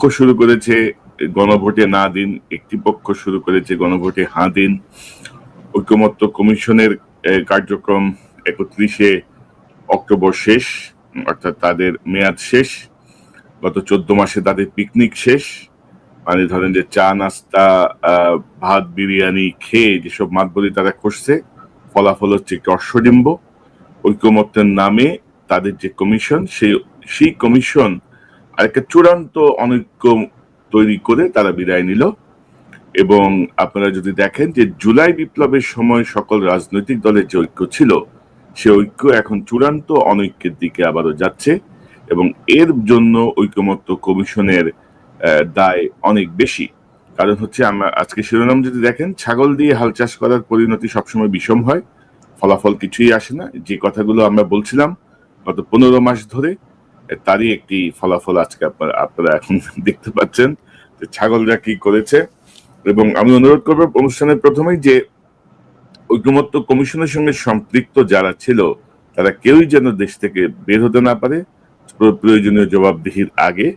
পক্ষ শুরু করেছে, গণভোটে না দিন, একটি পক্ষ শুরু করেছে, গণভোটে হাঁ দিন। ঐকমত্য কমিশনের কার্যক্রম একত্রিশে অক্টোবর শেষ, অর্থাৎ তাদের মেয়াদ শেষ। গত চোদ্দ মাসে তাদের পিকনিক শেষ। মানে ধরেন যে চা, নাস্তা ভাত, বিরিয়ানি খেয়ে যেসব মাতবলি তারা করছে ফলাফল হচ্ছে একটি অশ্বডিম্ব। ঐকমত্যের নামে তাদের যে কমিশন, সেই সেই কমিশন আরেকটা চূড়ান্ত অনৈক্য তৈরি করে তারা বিদায় নিল। এবং আপনারা যদি দেখেন যে জুলাই বিপ্লবের সময় সকল রাজনৈতিক দলের যে ঐক্য ছিল, সে ঐক্য এখন চূড়ান্ত অনৈক্যের দিকে আবারও যাচ্ছে এবং এর জন্য ঐকমত্য কমিশনের দায় অনেক বেশি। কারণ হচ্ছে আমরা আজকে শিরোনাম যদি দেখেন, ছাগল দিয়ে হাল চাষ করার পরিণতি সবসময় বিষম হয়, ফলাফল কিছুই আসে না। যে কথাগুলো আমরা বলছিলাম, গত পনেরো মাস ধরে তারই একটি ফলাফল আজকে আপনারা আপনারা এখন দেখতে পাচ্ছেন যে ছাগলরা কি করেছে। এবং আমি অনুরোধ করব অনুষ্ঠানের প্রথমেই যে ঐকমত্য কমিশনের সঙ্গে সম্পৃক্ত যারা ছিল, তারা কেউই যেন দেশ থেকে বের হতে না পারে। প্রয়োজনীয় জবাবদিহির আগে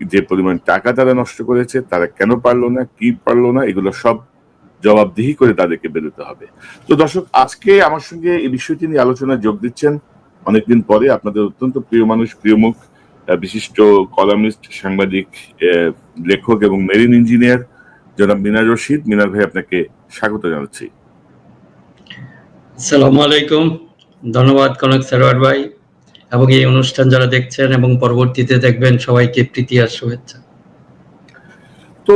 যে পরিমাণ টাকা তারা নষ্ট করেছে, তারা কেন পারল না, কি পারল না, এগুলো সব জবাবদিহি করে তাদেরকে বেরোতে হবে। তো দর্শক, আজকে আমার সঙ্গে এই বিষয়টি নিয়ে আলোচনায় যোগ দিচ্ছেন অনেকদিন পরে আপনাদের অত্যন্ত প্রিয় মানুষ প্রিয় মুখ বিশিষ্ট কলামিস্ট সাংবাদিক লেখক এবং মেরিন ইঞ্জিনিয়ার জনাব মিনার রশিদ। মিনার ভাই আপনাকে স্বাগত জানাচ্ছি। আসসালামু আলাইকুম। ধন্যবাদ কনক সারোয়ার ভাই। এবং এই অনুষ্ঠান যারা দেখছেন এবং পরবর্তীতে দেখবেন সবাইকে প্রীতি আর শুভেচ্ছা। তো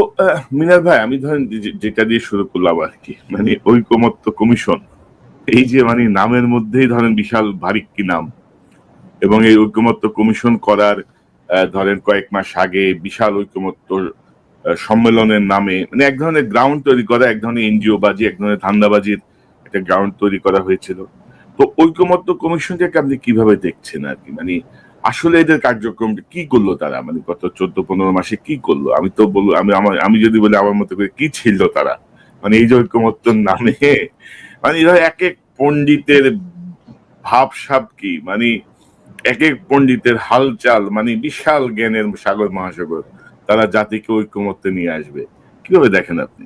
মিনার ভাই আমি ধরেন যেটা দিয়ে শুরু করলাম আর কি। মানে ঐকমত্য কমিশন এই যে মানে নামের মধ্যেই ধরেন বিশাল ভারিক কি নাম এবং এই ঐক্যমত্য কমিশন করার ধরেন কয়েক মাস আগে বিশাল ঐকমত্য আহ, সম্মেলনের নামে মানে এক ধরনের গ্রাউন্ড তৈরি করা এক ধরনের এনজিও বাজি এক ধরনের ধান্দাবাজির একটা গ্রাউন্ড তৈরি করা হয়েছিল। তো ঐকমত্য কমিশনটাকে আপনি কীভাবে দেখছেন আর কি? মানে আসলে এদের কার্যক্রম কি করল তারা? মানে গত চোদ্দ পনেরো মাসে কি করল? আমি তো বলব আমি আমার আমি যদি বলি আমার মতো করে কি ছিল তারা? মানে এই যে ঐক্যমত্যর নামে মানে এরা এক এক পণ্ডিতের ভাবসাব কি? মানে এক এক পণ্ডিতের হালচাল মানে বিশাল জ্ঞানের সাগর মহাসাগর, তারা জাতিকে ঐক্যমত্যে নিয়ে আসবে। কীভাবে দেখেন আপনি?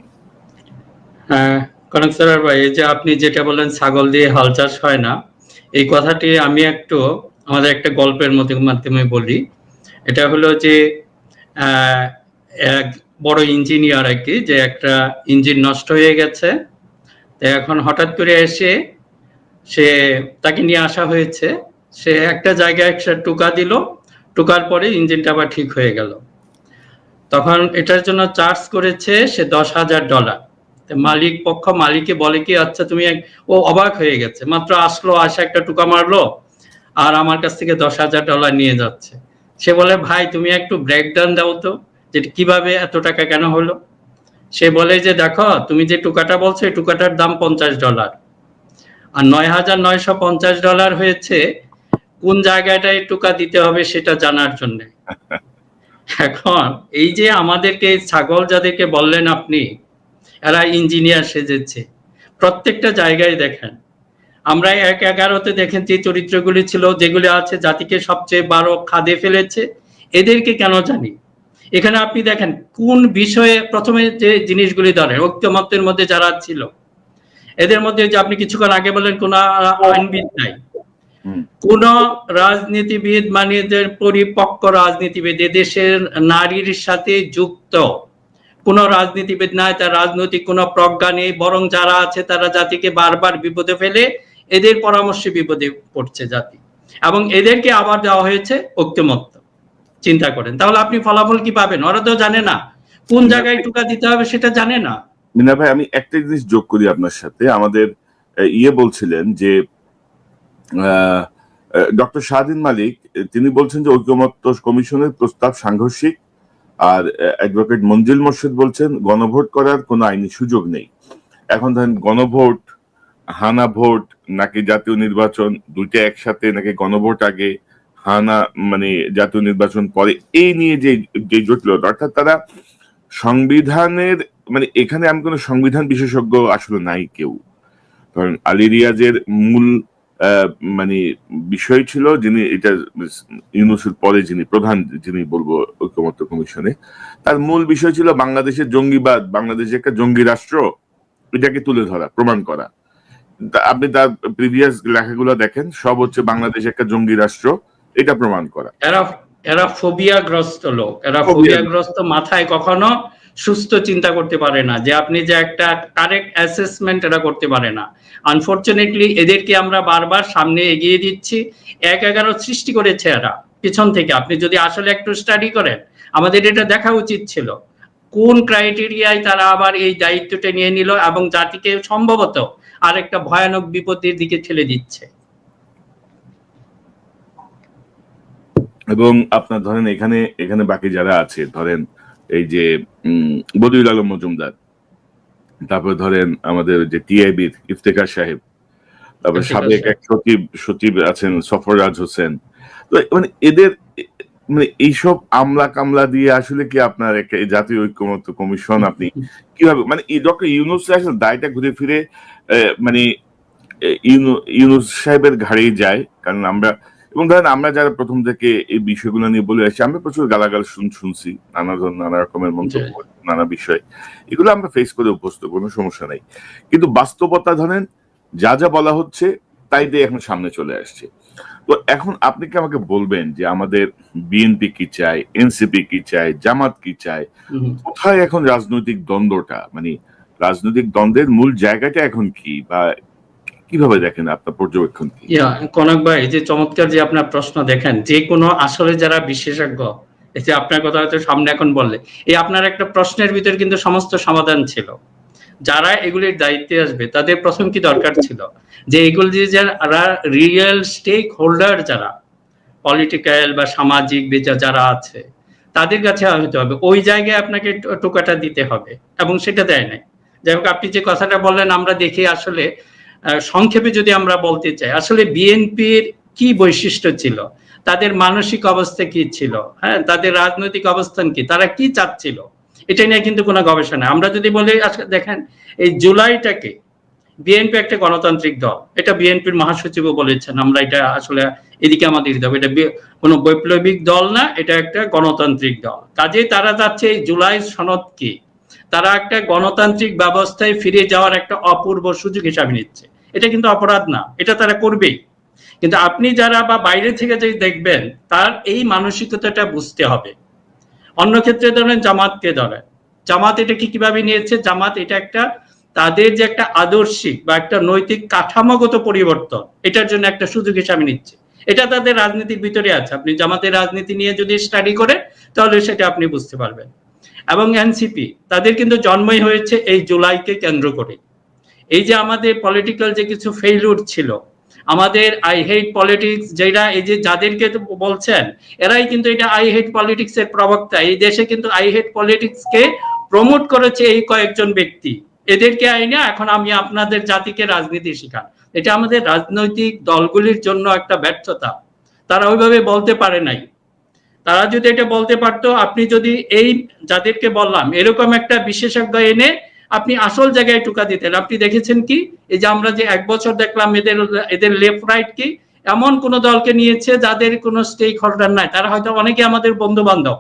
হ্যাঁ কনক সারোয়ার ভাই, এই যে আপনি যেটা বললেন, ছাগল দিয়ে হাল চাষ হয় না, এই কথাটি আমি একটু আমাদের একটা গল্পের মধ্যে, মাধ্যমে বলি। এটা হলো যে এক বড় ইঞ্জিনিয়ার আর কি, যে একটা ইঞ্জিন নষ্ট হয়ে গেছে তো এখন হঠাৎ করে এসে সে তাকে নিয়ে আসা হয়েছে। সে একটা জায়গায় একটা টুকা দিল, টুকার পরে ইঞ্জিনটা আবার ঠিক হয়ে গেল। তখন এটার জন্য চার্জ করেছে সে দশ হাজার ডলার। মালিক পক্ষ, মালিককে বলে কি আচ্ছা তুমি ও অবাক হয়ে গেছে। মাত্র আসলো, আসা একটা টুকা মারলো আর আমার কাছ থেকে দশ হাজার ডলার নিয়ে যাচ্ছে। সে বলে, ভাই, তুমি একটু ব্রেকডাউন দাও তো, যে কীভাবে এত টাকা কেন হলো? সে বলে যে দেখো তুমি যে টুকাটা বলছো এই টুকাটার দাম পঞ্চাশ ডলার। আর নয় হাজার নয়শো পঞ্চাশ ডলার হয়েছে কোন জায়গাটায় টুকা দিতে হবে সেটা জানার জন্য। এখন এই যে আমাদেরকে ছাগল যাদেরকে বললেন আপনি এরা ইঞ্জিনিয়ার সেজেছে। প্রত্যেকটা জায়গায় দেখেন। আমরা এক এগারোতে দেখেন যে চরিত্রগুলি ছিল যেগুলি আছে জাতিকে সবচেয়ে বারো খাদে ফেলেছে। এদেরকে কেন জানি? এখানে আপনি দেখেন কোন বিষয়ে প্রথমে যে জিনিসগুলি ধরেন ঐক্যমত্যের মধ্যে যারা ছিল এদের মধ্যে যে আপনি কিছুক্ষণ আগে বলেন কোন আইনবিদ নাই। কোন রাজনীতিবিদ মানে যে পরিপক্ক রাজনীতিবিদ এদেশের নারীর সাথে যুক্ত। কোন রাজনীতিবিদ নাই তার রাজনৈতিক কোনো প্রজ্ঞা নেই বরং যারা আছে তারা জাতিকে বারবার বিপদে ফেলে এদের পরামর্শে বিপদে পড়ছে জাতি। এবং এদেরকে আবার দেওয়া হয়েছে ঐক্যমত্য। চিন্তা করেন। তাহলে আপনি ফলাফল কি পাবেন? ওরা তো জানে না। কোন জায়গায় টুকা দিতে হবে সেটা জানে না। মিনা ভাই আমি একটা জিনিস যোগ করি আপনার সাথে। আমাদের ইয়ে বলছিলেন যে ডক্টর শাহদিন মালিক তিনি বলছেন যে ঐক্যমত্য কমিশনের প্রস্তাব সাংঘর্ষিক আর অ্যাডভোকেট মঞ্জিল মোর্শেদ বলছেন গণভোট করার কোনো আইনি সুযোগ নেই। এখন ধরেন গণভোট হানা ভোট নাকি জাতীয় নির্বাচন দুইটা একসাথে নাকি গণভোট আগে হানা মানে জাতীয় নির্বাচন পরে এই নিয়ে যে যে জটিলতা, অর্থাৎ তারা সংবিধানের মানে এখানে আমি কোনো সংবিধান বিশেষজ্ঞ আসলে নাই কেউ। ধরেন আলী রিয়াজের মূল মানে বিষয় ছিল যিনি এটা ইউনুসের পরে যিনি প্রধান, যিনি বলব ঐক্যমত্য কমিশনে, তার মূল বিষয় ছিল বাংলাদেশের জঙ্গিবাদ, বাংলাদেশ একটা জঙ্গি রাষ্ট্র, এটাকে তুলে ধরা, প্রমাণ করা। আপনি তার প্রিভিয়াস লেখাগুলো দেখেন, সব হচ্ছে বাংলাদেশ একটা জঙ্গি রাষ্ট্র। এটা প্রমাণ করা। এরা এরা ফোবিয়াগ্রস্ত লোক। এরা ফোবিয়াগ্রস্ত মাথায় কখনো সুস্থ চিন্তা করতে পারে না যে আপনি যে একটা কারেক্ট অ্যাসেসমেন্ট এরা করতে পারে না। আনফরচুনেটলি এদেরকে আমরা বারবার সামনে এগিয়ে দিচ্ছি। এক এগারো সৃষ্টি করেছে এরা পিছন থেকে। আপনি যদি আসলে একটু স্টাডি করেন আমাদের এটা দেখা উচিত ছিল। কোন ক্রাইটেরিয়ায় তারা আবার এই দায়িত্বটা নিয়ে নিল এবং জাতিকে সম্ভবত আরেকটা ভয়ানক বিপদের দিকে ঠেলে দিচ্ছে। এবং আপনার ধরেন এখানে এখানে বাকি যারা আছে ধরেন এই যে বদিউল আলম মজুমদার তারপর ধরেন আমাদের যে টিআইবির ইফতেখার সাহেব তারপর সাবেক এক সচিব সচিব আছেন সফররাজ হোসেন। তো মানে এদের মানে এইসব আমলা কামলা দিয়ে আসলে কি আপনার একটা জাতীয় ঐক্যমত্য কমিশন আপনি কীভাবে মানে ডক্টর ইউনুস আসলে দায়টা ঘুরে ফিরে মানে ইউনু- ইউনুস সাহেবের ঘাড়েই যায় কারণ আমরা এবং ধরেন আমরা যারা প্রথম থেকে এই বিষয়গুলো নিয়ে বলে আসছি আমরা প্রচুর গালাগাল শুন শুনছি নানা ধরনের নানা রকমের মন্তব্য নানা বিষয়। এগুলো আমরা ফেস করে অভ্যস্ত কোনো সমস্যা নাই। কিন্তু বাস্তবতা ধরেন যা যা বলা হচ্ছে তাই দিয়ে এখন সামনে চলে আসছে। তো এখন আপনি কি আমাকে বলবেন যে আমাদের বিএনপি কি চায় এনসিপি কি চায় জামাত কি চায়? কোথায় এখন রাজনৈতিক দ্বন্দ্বটা? মানে রাজনৈতিক দ্বন্দ্বের মূল জায়গাটা এখন কি? বা কীভাবে দেখেন আপনার পর্যবেক্ষণ কনক ভাই যে চমৎকার যে আপনার প্রশ্ন দেখেন, যে কোনো আসলে যারা বিশেষজ্ঞ, এই যে আপনার কথা হয়তো সামনে এখন বললে, এই আপনার একটা প্রশ্নের ভিতরে কিন্তু সমস্ত সমাধান ছিল। যারা এগুলির দায়িত্বে আসবে, তাদের প্রথম কি দরকার ছিল? যে এগুলি যে যারা রিয়েল স্টেক হোল্ডার যারা পলিটিক্যাল বা সামাজিক বিচার যারা আছে, তাদের কাছে হতে হবে, ওই জায়গায় আপনাকে টোকাটা দিতে হবে, এবং সেটা দেয় নাই। যাই হোক, আপনি যে কথাটা বললেন, আমরা দেখি আসলে সংক্ষেপে যদি আমরা বলতে চাই, আসলে বিএনপির কি বৈশিষ্ট্য ছিল? তাদের মানসিক অবস্থা কি ছিল? হ্যাঁ তাদের রাজনৈতিক অবস্থান কি? তারা কি চাচ্ছিল? এটা নিয়ে কিন্তু কোনো গবেষণা আমরা যদি বলি আজকে দেখেন, এই জুলাইটাকে বিএনপি একটা গণতান্ত্রিক দল। এটা বিএনপির মহাসচিবও বলেছেন, আমরা এটা আসলে এদিকে আমাদের দিতে হবে। এটা কোনো বৈপ্লবিক দল না, এটা একটা গণতান্ত্রিক দল। কাজেই তারা চাচ্ছে এই জুলাই সনদ কি? তারা একটা গণতান্ত্রিক ব্যবস্থায় ফিরে যাওয়ার একটা অপূর্ব সুযোগ হিসাবে নিচ্ছে। এটা কিন্তু অপরাধ না, এটা তারা করবেই। কিন্তু আপনি যারা বা বাইরে থেকে যদি দেখবেন, তার এই মানসিকতাটা বুঝতে হবে। অন্য ক্ষেত্রে ধরেন জামাতকে ধরেন। জামাত এটা কি কীভাবে নিয়েছে? জামাত এটা একটা তাদের যে একটা আদর্শিক বা একটা নৈতিক কাঠামোগত পরিবর্তন, এটার জন্য একটা সুযোগ হিসাবে নিচ্ছে। এটা তাদের রাজনীতির ভিতরে আছে। আপনি জামাতের রাজনীতি নিয়ে যদি স্টাডি করেন, তাহলে সেটা আপনি বুঝতে পারবেন। এবং এনসিপি, তাদের কিন্তু জন্মই হয়েছে এই জুলাইকে কেন্দ্র করে। এই যে আমাদের পলিটিক্যাল যে কিছু ফেইলুর ছিল, আমাদের আই হেট পলিটিক্স যেটা, এই যে যাদেরকে বলছেন, এরাই কিন্তু এটা আই হেট পলিটিক্স এর প্রবক্তা। এই দেশে কিন্তু আই হেট পলিটিক্স কে প্রমোট করেছে এই কয়েকজন ব্যক্তি। এদেরকে আইনে এখন আমি আপনাদের জাতিকে রাজনীতি শেখান। এটা আমাদের রাজনৈতিক দলগুলির জন্য একটা ব্যর্থতা। তারা ওইভাবে বলতে পারে নাই। তারা যদি এটা বলতে পারতো, আপনি যদি এই যাদেরকে বললাম, এরকম একটা বিশেষজ্ঞ এনে আপনি আসল জায়গায় টুকা দিতেন। আপনি দেখেছেন কি? এই যে আমরা যে এক বছর দেখলাম এদের এদের লেফট রাইট কি, এমন কোন দলকে নিয়েছে যাদের কোনো স্টেক হোল্ডার নাই। তারা হয়তো অনেকে আমাদের বন্ধু বান্ধব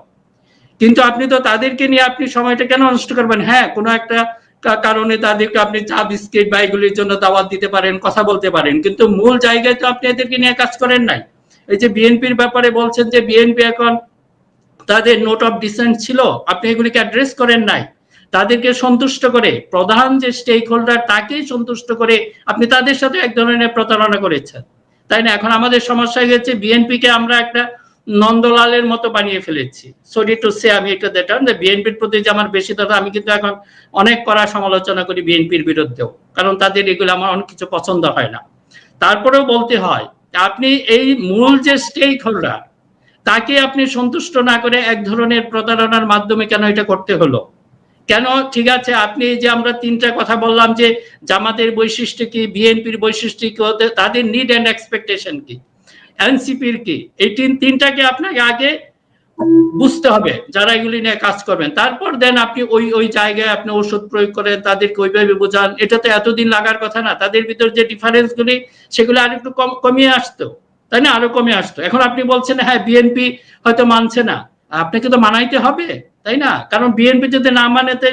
কিন্তু আপনি তো তাদেরকে নিয়ে আপনি সময়টা কেন নষ্ট করবেন? হ্যাঁ কোনো একটা কারণে তাদেরকে আপনি চা, বিস্কিট বা এগুলির জন্য দাওয়াত দিতে পারেন, কথা বলতে পারেন। কিন্তু মূল জায়গায় তো আপনি এদেরকে নিয়ে কাজ করেন নাই। এই যে বিএনপির ব্যাপারে বলছেন যে বিএনপি এখন তাদের নোট অফ ডিসেন্ট ছিল, আপনি এগুলিকে অ্যাড্রেস করেন নাই। তাদেরকে সন্তুষ্ট করে, প্রধান যে স্টেক হোল্ডার তাকেই সন্তুষ্ট করে আপনি তাদের সাথে এক ধরনের প্রতারণা করেছেন। তাই না? এখন আমাদের সমস্যা হয়ে গেছে বিএনপি কে আমরা একটা নন্দলালের মতো বানিয়ে ফেলেছি। সরি টু সে আমি এটা দেখলাম যে বিএনপির প্রতি যে আমার বেশি দাদা আমি কিন্তু এখন অনেক কড়া সমালোচনা করি বিএনপির বিরুদ্ধেও, কারণ তাদের এগুলো আমার অনেক কিছু পছন্দ হয় না। তারপরেও বলতে হয় আপনি এই মূল যে স্টেক হোল্ডার তাকে আপনি সন্তুষ্ট না করে এক ধরনের প্রতারণার মাধ্যমে কেন এটা করতে হলো? কেন? ঠিক আছে, আপনি যে আমরা তিনটা কথা বললাম যে জামাতের বৈশিষ্ট্য কি, বিএনপির বৈশিষ্ট্য কি তাদের নিড অ্যান্ড এক্সপেকটেশন কি, এনসিপির কি, এই তিন, তিনটাকে আপনাকে আগে বুঝতে হবে যারা এগুলি নিয়ে কাজ করবেন। তারপর দেন আপনি ওই ওই জায়গায় আপনি ওষুধ প্রয়োগ করেন, তাদেরকে ওইভাবে বোঝান। এটা তো এতদিন লাগার কথা না, তাদের ভিতর যে ডিফারেন্স গুলি সেগুলো আর একটু কম, কমিয়ে আসতো। তাই না? আরও কমে আসতো। এখন আপনি বলছেন হ্যাঁ বিএনপি হয়তো মানছে না। আপনাকে তো মানাইতে হবে, তাই না? কারণ বিএনপি যদি না মানে তো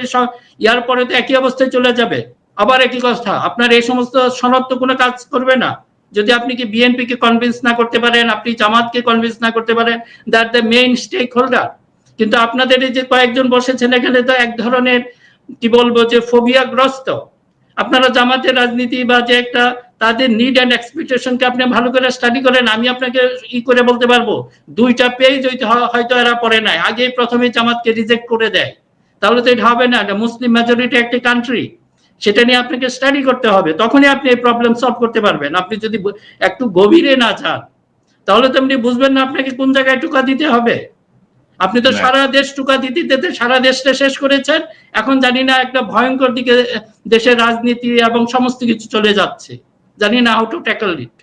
ইয়ার পরে তো একই অবস্থায় চলে যাবে। আবার একই কথা, আপনার এই সমস্ত সনদ তো কোনো কাজ করবে না। যদি আপনি কি বিএনপি কে কনভিন্স না করতে পারেন, আপনি জামাতকে কনভিন্স না করতে পারেন that the main stakeholder কিন্তু আপনাদের এই যে কয়েকজন বসেছেন এখানে, তো এক ধরনের, কি বলব, যে ফোবিয়াগ্রস্ত আপনারা জামাতের রাজনীতি বা যে একটা তাদের নিড অ্যান্ড এক্সপেকটেশনকে আপনি ভালো করে স্টাডি করেন, আমি আপনাকে ই করে বলতে পারব, দুইটা পেজ হয়তো এরা পড়ে নাই আগে প্রথমে জামাতকে রিজেক্ট করে দেয়। তাহলে তো এটা হবে না, এটা মুসলিম মেজরিটি একটি কান্ট্রি সেটা নিয়ে আপনাকে স্টাডি করতে হবে। তখনই আপনি এই প্রবলেম সলভ করতে পারবেন। আপনি যদি একটু গভীরে না যান তাহলে তো আপনি বুঝবেন না আপনাকে কোন জায়গায় টুকা দিতে হবে। আপনি তো সারা দেশ টুকা দিতে দিতে সারা দেশটা শেষ করেছেন। এখন জানি না একটা ভয়ঙ্কর দিকে দেশের রাজনীতি এবং সমস্ত কিছু চলে যাচ্ছে। জানি না হাউ টু ট্যাকল ইট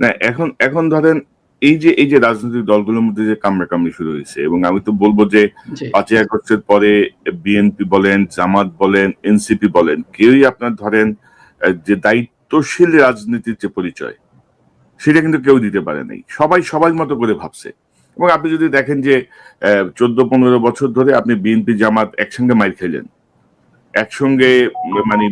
না এখন এখন ধরেন এই যে এই যে রাজনৈতিক দলগুলোর মধ্যে যে কামড়াকামড়ি শুরু হয়েছে এবং আমি তো বলব যে জি। পাঁচই আগস্টের পরে বিএনপি বলেন জামাত বলেন এনসিপি বলেন কেউই আপনার ধরেন যে দায়িত্বশীল রাজনীতির যে পরিচয় সেটা কিন্তু কেউ দিতে পারে নাই। সবাই সবাই মতো করে ভাবছে। এবং আপনি যদি দেখেন যে চোদ্দ পনেরো বছর ধরে আপনি বিএনপি জামাত একসঙ্গে মাইর খেলেন। একসঙ্গে মানে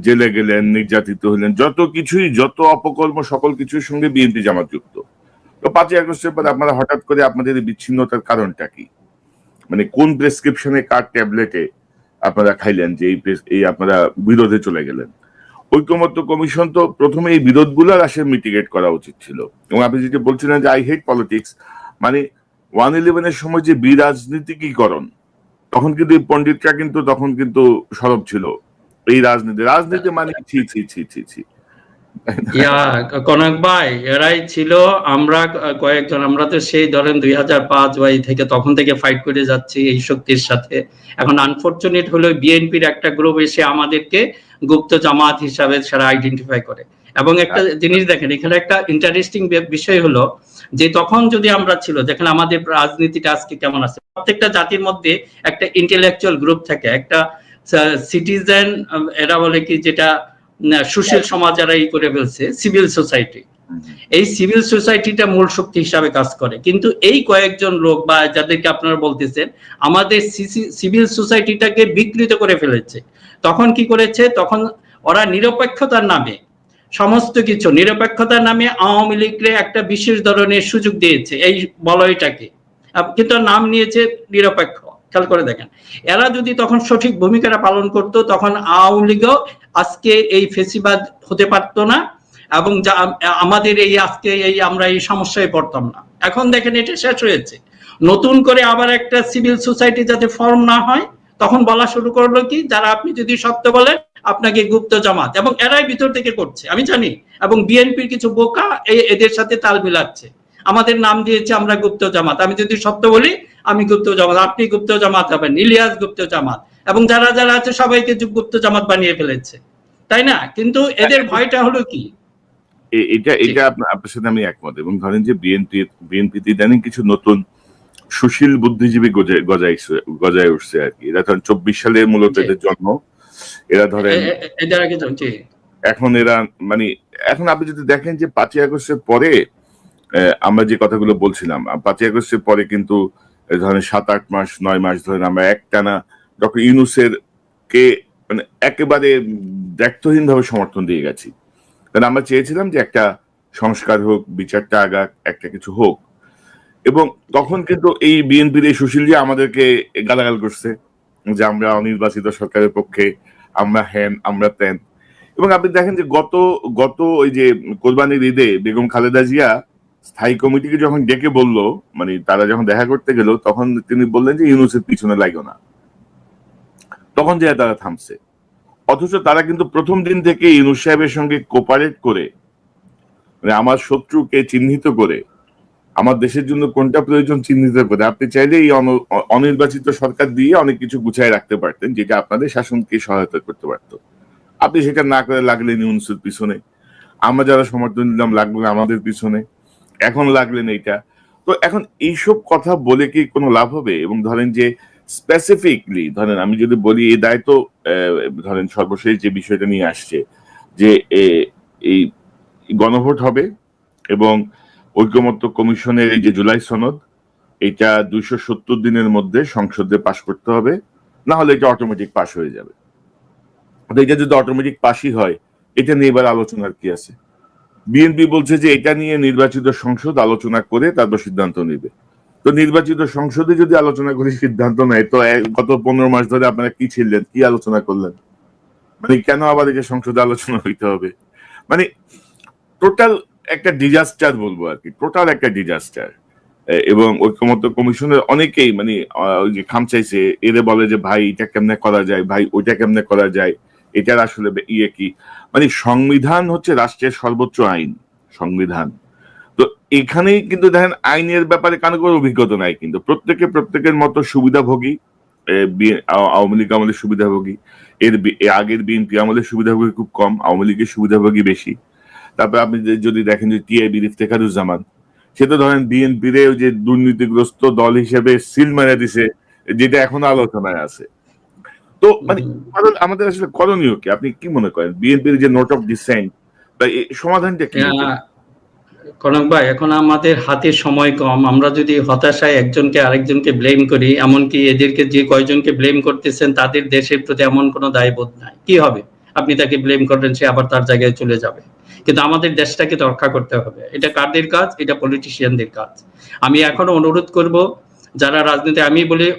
জেলে গেলেন নির্যাতিত হলেন যত কিছুই যত অপকর্ম সকল কিছুর সঙ্গে বিএনপি জামাত যুক্ত। তো পাঁচই আগস্টের পরে আপনারা হঠাৎ করে আপনাদের বিচ্ছিন্নতার কারণটা কি? মানে কোন প্রেসক্রিপশনে কার ট্যাবলেটে আপনারা খাইলেন যে এই আপনারা বিরোধে চলে গেলেন? ঐক্যমত্য কমিশন তো প্রথমে এই বিরোধগুলো আসলে মিটিগেট করা উচিত ছিল। এবং আপনি যেটা বলছিলেন যে আই হেট পলিটিক্স মানে ওয়ান ইলেভেনের সময় যে বিরাজনীতিকীকরণ, তখন কিন্তু এই পণ্ডিতরা কিন্তু, তখন কিন্তু সরব ছিল। এই রাজনীতি রাজনীতি মানে ছি ছি ছি ছি ছি। ইয়া কনক ভাই এরাই ছিল আমরা কয়েকজন আমরা তো সেই ধরেন দুই হাজার পাঁচ বাই থেকে তখন থেকে ফাইট করে যাচ্ছি এই শক্তির সাথে। এখন আনফরচুনেট হলো বিএনপির একটা গ্রুপ এসে আমাদেরকে গুপ্ত জামাত হিসাবে সারা আইডেন্টিফাই করে। এবং একটা জিনিস দেখেন এখানে একটা ইন্টারেস্টিং বিষয় হলো যে তখন যদি আমরা ছিল দেখেন আমাদের রাজনীতিটা আজকে কেমন আছে? প্রত্যেকটা জাতির মধ্যে একটা ইন্টেলেকচুয়াল গ্রুপ থাকে একটা সিটিজেন এরা বলে কি যেটা সুশীল সমাজ যারা ই করে ফেলছে সিভিল সোসাইটি এই সিভিল সোসাইটিটা মূল শক্তি হিসাবে কাজ করে। কিন্তু এই কয়েকজন লোক বা যাদেরকে আপনারা বলতেছেন আমাদের সিভিল সোসাইটিটাকে বিকৃত করে ফেলেছে। তখন কি করেছে? তখন ওরা নিরপেক্ষতার নামে সমস্ত কিছু নিরপেক্ষতার নামে আওয়ামী লীগকে একটা বিশেষ ধরনের সুযোগ দিয়েছে এই বলয়টাকে। কিন্তু নাম নিয়েছে নিরপেক্ষ। খেয়াল করে দেখেন। এরা যদি তখন সঠিক ভূমিকাটা পালন করত, তখন আওয়ামী লীগও আজকে এই ফেসিবাদ হতে পারতো না এবং আমাদের এই আজকে এই আমরা এই সমস্যায় পড়তাম না। এখন দেখেন এটা শেষ হয়েছে। নতুন করে আবার একটা সিভিল সোসাইটি যাতে ফর্ম না হয়, তখন বলা শুরু করল কি, যারা আপনি যদি সত্য বলেন, আপনাকে গুপ্ত জামাত এবং এরাই ভিতর থেকে করছে, আমি জানি। এবং বিএনপির কিছু বোকা এদের সাথে তাল মিলাচ্ছে। আমাদের নাম দিয়েছে আমরা গুপ্ত জামাত, আমি যদি সত্য বলি আমি গুপ্ত জামাত আপনি গুপ্ত জামাত হবেন ইলিয়াস গুপ্ত জামাত। এবং যারা যারা আছে সবাইকে গুপ্ত জামাত বানিয়ে ফেলেছে। তাই না? কিন্তু এদের ভয়টা হলো কি? এটা এটা আপনার সাথে আমি একমত। এবং ধরেন যে বিএনপি বিএনপিতে ইদানিং কিছু নতুন সুশীল বুদ্ধিজীবী গজায় গজায় উঠছে আর কি। এরা ধরেন চব্বিশ সালে মূলত এদের জন্ম। এরা ধরেন এখন এরা মানে এখন আপনি যদি দেখেন যে পাঁচই আগস্টের পরে আমরা যে কথাগুলো বলছিলাম পাঁচই আগস্টের পরে কিন্তু এ ধরেন সাত, আট মাস, নয় মাস ধরে আমরা একটানা ডক্টর ইউনুসের কে মানে একেবারে ভাবে সমর্থন দিয়ে গেছি। কারণ আমরা চেয়েছিলাম যে একটা সংস্কার হোক, বিচারটা আগাক, একটা কিছু হোক। এবং তখন কিন্তু এই বিএনপির এই সুশীল যে আমাদেরকে গালাগাল করছে যে আমরা অনির্বাচিত সরকারের পক্ষে, আমরা হ্যান, আমরা ত্যান। এবং আপনি দেখেন যে গত গত ওই যে কোরবানির ঈদে বেগম খালেদা জিয়া স্থায়ী কমিটিকে যখন ডেকে বলল মানে তারা যখন দেখা করতে গেল, তখন তিনি বললেন যে ইউনুসের পিছনে লাগো না। তখন যে তারা থামছে। অথচ তারা কিন্তু প্রথম দিন থেকে ইউনুস সাহেবের সঙ্গে কোপারেট করে মানে আমার শত্রুকে চিহ্নিত করে, আমার দেশের জন্য কোনটা প্রয়োজন চিহ্নিত করে। আপনি চাইলে এই অনির্বাচিত সরকার দিয়ে অনেক কিছু গুছায় রাখতে পারতেন, যেটা আপনাদের শাসনকে সহায়তা করতে পারতো। আপনি সেটা না করে লাগলেন ইউনুসের পিছনে। আমরা যারা সমর্থন দিলাম লাগলেন আমাদের পিছনে। এখন লাগলেন এইটা। তো এখন এইসব কথা বলে কি কোনো লাভ হবে? এবং ধরেন যে স্পেসিফিকলি ধরেন আমি যদি বলি এই দায়িত্ব ধরেন সর্বশেষ যে বিষয়টা নিয়ে আসছে, যে এই গণভোট হবে এবং ঐক্যমত্য কমিশনের এই যে জুলাই সনদ, এটা দুইশো সত্তর দিনের মধ্যে সংসদে পাশ করতে হবে, না হলে এটা অটোমেটিক পাশ হয়ে যাবে। এটা যদি অটোমেটিক পাশই হয়, এটা নিয়ে এবার আলোচনার কি আছে? বিএনপি বলছে যে এটা নিয়ে নির্বাচিত সংসদ আলোচনা করে তারপর সিদ্ধান্ত নেবে। তো নির্বাচিত সংসদে যদি আলোচনা করে সিদ্ধান্ত নেয়, তো গত পনেরো মাস ধরে আপনারা কি ছিলেন? কি আলোচনা করলেন? মানে কেন আবার এই যে সংসদে আলোচনা হইতে হবে? মানে টোটাল একটা ডিজাস্টার বলব আর কি, টোটাল একটা ডিজাস্টার। এবং ঐক্যমত্য কমিশনের অনেকেই মানে ওই যে খামচাইছে, এরে বলে যে, ভাই, এটা কেমনে করা যায়? ভাই, ওইটা কেমনে করা যায়? এটার আসলে ইয়ে কি? মানে সংবিধান হচ্ছে রাষ্ট্রের সর্বোচ্চ আইন, সংবিধান। তো এখানেই কিন্তু দেখেন আইনের ব্যাপারে কারও কোনো অভিজ্ঞতা নাই কিন্তু। প্রত্যেকে প্রত্যেকের মতো সুবিধাভোগী আওয়ামী লীগ আমাদের সুবিধাভোগী। এর আগের বিএনপি আমাদের সুবিধাভোগী খুব কম, আওয়ামী লীগের সুবিধাভোগী বেশি। তারপর আপনি যদি দেখেন যে টিআইবি ইফতেখারুজ্জামান, সে তো ধরেন বিএনপির যে দুর্নীতিগ্রস্ত দল হিসেবে সিল মেরে দিছে, যেটা এখন আলোচনায় আছে। তো মানে আমাদের- আসলে করণীয় কি? আপনি কি মনে করেন? বিএনপির যে নোট অফ ডিসেন্ট বা সমাধানটা কি? আহ, কনক ভাই এখন আমাদের হাতে সময় কম। আমরা যদি হতাশায় একজনকে আরেকজনকে ব্লেম করি এমনকি এদেরকে যে কয়জনকে ব্লেম করতেছেন তাদের দেশের প্রতি এমন কোনো দায়বোধ নাই। কি হবে? আপনি তাকে ব্লেম করবেন সে আবার তার জায়গায় চলে যাবে। কিন্তু আমাদের দেশটাকে তো রক্ষা করতে হবে। এটা কারদের কাজ? এটা পলিটিশিয়ানদের কাজ। আমি এখনও অনুরোধ করব যারা রাজনীতি আমি বলি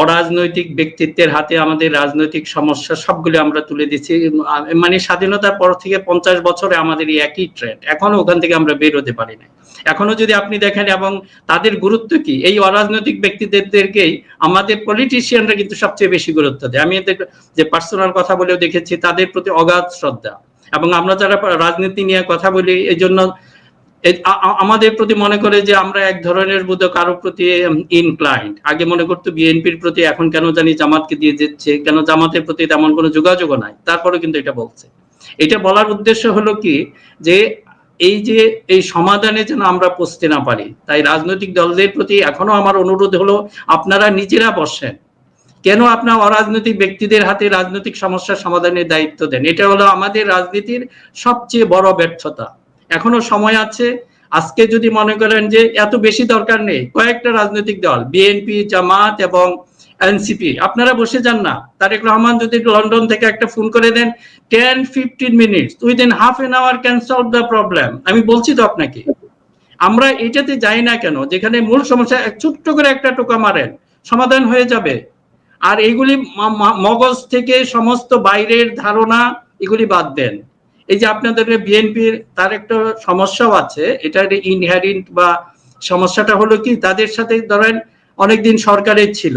অরাজনৈতিক ব্যক্তিত্বের হাতে আমাদের রাজনৈতিক সমস্যা সবগুলো আমরা তুলে দিচ্ছি। মানে স্বাধীনতার পর থেকে পঞ্চাশ বছরে আমাদের এই একই ট্রেন্ড এখনও ওখান থেকে আমরা বের হতে পারি না এখনও যদি আপনি দেখেন এবং তাদের গুরুত্ব কি, এই অরাজনৈতিক ব্যক্তিদেরকেই আমাদের পলিটিশিয়ানরা কিন্তু সবচেয়ে বেশি গুরুত্ব দেয়। আমি এদের যে পার্সোনাল কথা বলেও দেখেছি, তাদের প্রতি অগাধ শ্রদ্ধা। এবং আমরা যারা রাজনীতি নিয়ে কথা বলি এই জন্য আমাদের প্রতি মনে করে যে আমরা এক ধরনের বোধ কারোর প্রতি ইনক্লাইন্ড আগে মনে করতো বিএনপির প্রতি, এখন কেন জানি জামাতকে দিয়ে দিচ্ছে, কেন জামাতের প্রতি তেমন কোনো যোগাযোগও নাই। তারপরে কিন্তু এটা বলছে। এটা বলার উদ্দেশ্য হলো কি? যে এই যে এই সমাধানে যেন আমরা পৌঁছতে না পারি, তাই রাজনৈতিক দলদের প্রতি এখনও আমার অনুরোধ হলো, আপনারা নিজেরা বসেন। কেন আপনার অরাজনৈতিক ব্যক্তিদের হাতে রাজনৈতিক সমস্যার সমাধানের দায়িত্ব দেন? এটা হলো আমাদের রাজনীতির সবচেয়ে বড় ব্যর্থতা। এখনও সময় আছে। আজকে যদি মনে করেন যে এত বেশি দরকার নেই, কয়েকটা রাজনৈতিক দল বিএনপি জামাত এবং এনসিপি আপনারা বসে যান না। তারেক রহমান যদি লন্ডন থেকে একটা ফোন করে দেন ten fifteen minutes within half an hour can solve the problem আমি বলছি তো আপনাকে, আমরা এটাতে যাই না কেন? যেখানে মূল সমস্যা, এক ছোট্ট করে একটা টোকা মারেন, সমাধান হয়ে যাবে। আর ম- মগজ থেকে সমস্ত বাইরের ধারণা এগুলি বাদ দেন। এই যে আপনাদের বিএনপির তার একটা সমস্যাও আছে এটার ইনহেরিন্ট বা সমস্যাটা হলো কি, তাদের সাথে ধরেন অনেকদিন সরকারের ছিল,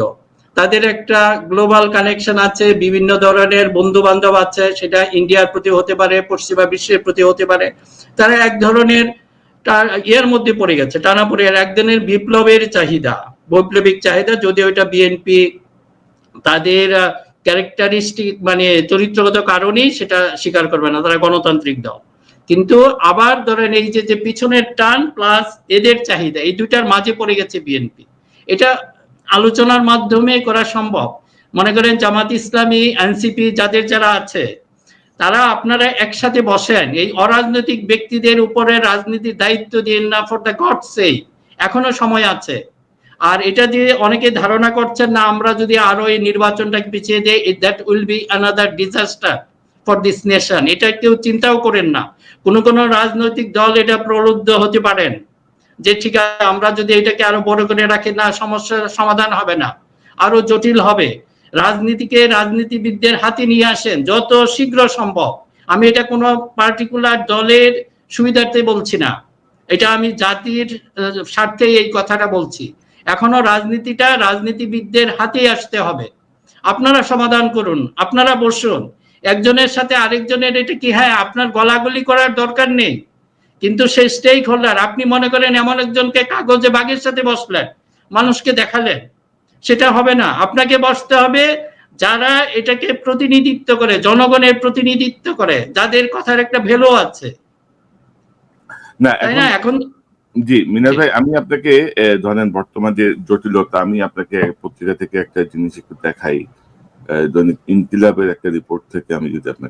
তাদের একটা গ্লোবাল কানেকশন আছে, বিভিন্ন ধরনের বন্ধু বান্ধব আছে, সেটা ইন্ডিয়ার প্রতি হতে পারে, পশ্চিমা বিশ্বের প্রতি হতে পারে, তারা এক ধরনের ইয়ের মধ্যে পড়ে গেছে, টানা পড়ে একদিনের বিপ্লবের চাহিদা, বৈপ্লবিক চাহিদা যদি ওইটা বিএনপি তাদের ক্যারেক্টারিস্টিক মানে চরিত্রগত কারণেই সেটা স্বীকার করবে না, তারা গণতান্ত্রিক দল। কিন্তু আবার ধরেন এই যে যে পিছনের টান প্লাস এদের চাহিদা, এই দুইটার মাঝে পড়ে গেছে বিএনপি। এটা আলোচনার মাধ্যমে করা সম্ভব। মনে করেন জামাত ইসলামী, এনসিপি যাদের যারা আছে, তারা আপনারা একসাথে বসেন। এই অরাজনৈতিক ব্যক্তিদের উপরে রাজনীতির দায়িত্ব দিন না ফর দ্য গড এখনও সময় আছে। আর এটা দিয়ে অনেকে ধারণা করছেন, না, আমরা যদি আরও এই নির্বাচনটাকে পিছিয়ে দেই that will be another disaster for this nation এটা কেউ চিন্তাও করেন না। কোন কোন রাজনৈতিক দল এটা প্রলুব্ধ হতে পারেন যে, ঠিক আছে, আমরা যদি এটাকে আরও বড় করে রাখি, না, সমস্যার সমাধান হবে না, আরও জটিল হবে। রাজনীতিকে রাজনীতিবিদদের হাতে নিয়ে আসেন, যত শীঘ্র সম্ভব। আমি এটা কোনো পার্টিকুলার দলের সুবিধার্থে বলছি না। এটা আমি জাতির স্বার্থে এই কথাটা বলছি। এখনও রাজনীতিটা রাজনীতিবিদদের হাতে আসতে হবে। আপনারা সমাধান করুন আপনারা বসুন। একজনের সাথে আরেকজনের এটা কি হ্যাঁ আপনার গলাগলি করার দরকার নেই। কিন্তু সেই স্টেক হোল্ডার আপনি মনে করেন এমন একজনকে কাগজে বাঘের সাথে বসলেন মানুষকে দেখালেন সেটা হবে না। আপনাকে বসতে হবে যারা এটাকে প্রতিনিধিত্ব করে জনগণের প্রতিনিধিত্ব করে যাদের কথার একটা ভ্যালু আছে। তাই না? এখন জি মিনা ভাই আমি আপনাকে ধরেন বর্তমান যে জটিলতা আমি আপনাকে পত্রিকা থেকে একটা জিনিস একটু দেখাই। দৈনিক ইনকিলাবের একটা রিপোর্ট থেকে আমি যদি আপনাকে